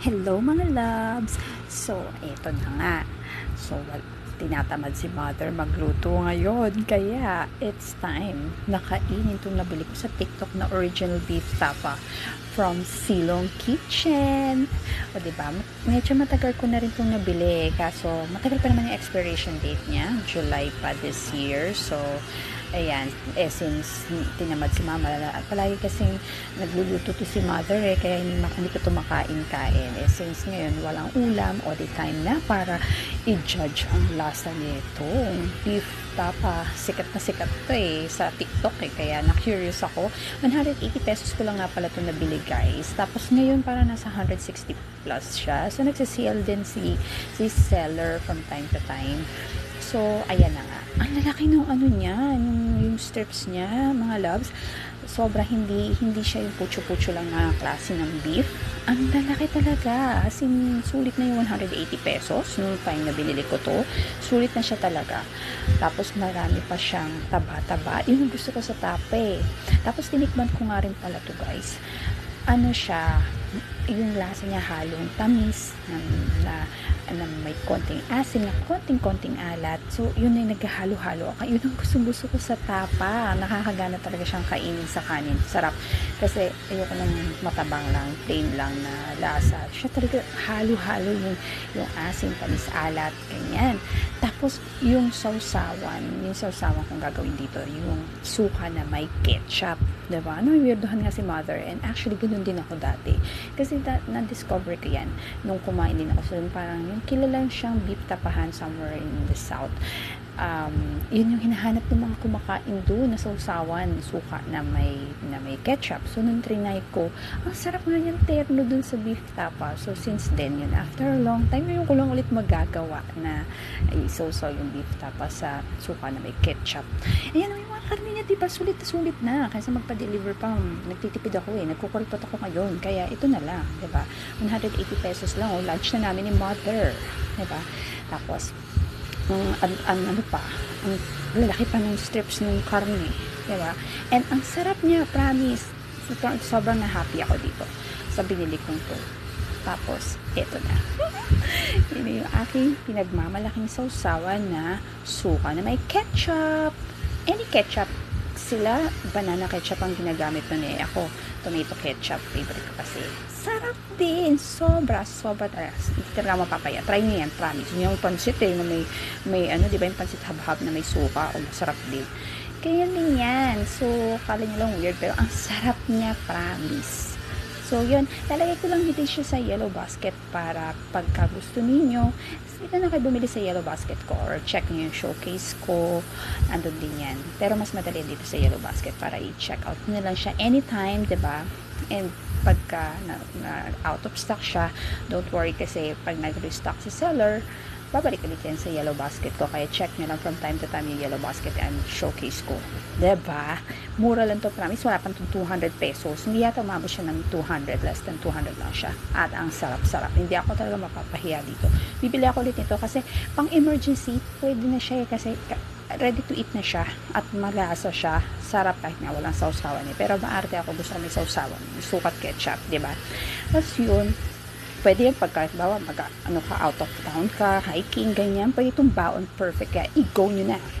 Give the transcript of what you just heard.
Hello mga loves! So, eto na nga. So, tinatamad si mother magluto ngayon. Kaya, it's time. Nakainin itong nabili ko sa TikTok na original beef tapa from Silong Kitchen. O, diba? Medyo matagal ko na rin itong nabili. Kaso, matagal pa naman yung expiration date niya. July pa this year. So, ayan, eh since tinamad si mama, palagi kasing nagluluto to si mother eh, kaya hindi, hindi ko ito makain-kain. Eh since ngayon walang ulam, o the time na para i-judge ang lasa nito. Beef tapa, sikat na sikat to eh, sa TikTok eh, kaya na-curious ako. 180 pesos ko lang nga pala ito nabili guys. Tapos ngayon para nasa 160 plus siya. So nagsisale din si, si seller from time to time. So, ayan na. Ang lalaki ng ano niya, yung, yung strips niya, mga loves. Sobra hindi, hindi siya yung pucho-pucho lang na klase ng beef. Ang lalaki talaga. As in, sulit na yung 180 pesos nung time na binili ko to. Sulit na siya talaga. Tapos marami pa siyang taba-taba. Yun gusto ko sa tape. Tapos tinikman ko nga rin pala to guys. Ano siya, yung lasa niya halong tamis na, na, na may konting asin na konting-konting alat. So, yun ay naghahalo-halo. Yun ang gusto-gusto ko sa tapa. Nakakagana talaga siyang kainin sa kanin. Sarap. Kasi ayoko ng matabang lang, plain lang na lasa. Siya talaga halo-halo yung, yung asin, tamis, alat, ganyan. Tapos, yung sausawan, yung sausawan kong gagawin dito, yung suka na may ketchup. Diba? Ano, weirdohan nga si mother. And actually, ganun din ako dati. Kasi da- na-discover ko yan nung kumain din ako. So, parang yung kilala siyang beef tapahan somewhere in the south. Um, yun yung hinahanap ng mga kumakain doon na sausawan, suka na may, na may ketchup. So, nung trinay ko, ang sarap nga yung terno dun sa beef tapa. So, since then, yun, after a long time, yung ko lang ulit magagawa na isaw-saw yung beef tapa sa suka na may ketchup. Ayan, may mga karne niya, diba, sulit na sulit na. Kaysa magpa-deliver pa, nagtitipid ako eh, nagkukulpot ako ngayon. Kaya ito na lang, diba? 180 pesos lang, oh, lunch na namin ni mother. Diba? Tapos, ang, ang, ano pa, ang lalaki pa ng strips ng karne. Diba? And ang sarap niya, promise. Sobrang, sobrang na happy ako dito sa binili kong to. Tapos, eto na. Yun yung aking pinagmamalaking sausawan na suka na may ketchup. Any ketchup sila, banana ketchup ang ginagamit nun eh. Ako, tomato ketchup, favorite ko kasi. Sarap din. Sobra, sobra talaga. Hindi talaga mapapaya. Try niyo yan, promise. Yung pansit eh, na may, may ano, di ba yung pansit habhab na may suka, o masarap din. Kaya din yan. So, kala niyo lang weird, pero ang sarap niya, promise. So, yun. Lalagay ko lang dito siya sa yellow basket para pagka gusto ninyo, dito na kayo bumili sa yellow basket ko or check nyo yung showcase ko. Andun din yan. Pero mas madali dito sa yellow basket para i-check out nyo lang siya anytime, ba And pagka na, na out of stock siya, don't worry kasi pag nag-restock si seller, babalik ulit yan sa yellow basket ko. Kaya check nyo lang from time to time yung yellow basket and showcase ko. ba Mura lang to promise. Wala pang 200 pesos. Hindi yata umabot siya ng 200. Less than 200 lang siya. At ang sarap-sarap. Hindi ako talaga mapapahiya dito. Bibili ako ulit nito kasi pang emergency, pwede na siya eh. Kasi ready to eat na siya at malasa siya. Sarap kahit nga walang sausawan eh. Pero maarte ako gusto ko may sausawan. Sukat ketchup, di ba? Tapos yun, pwede yan pagka, bawa, mag, ano ka, out of town ka, hiking, ganyan. Pwede itong baon perfect. Kaya, i-go nyo na.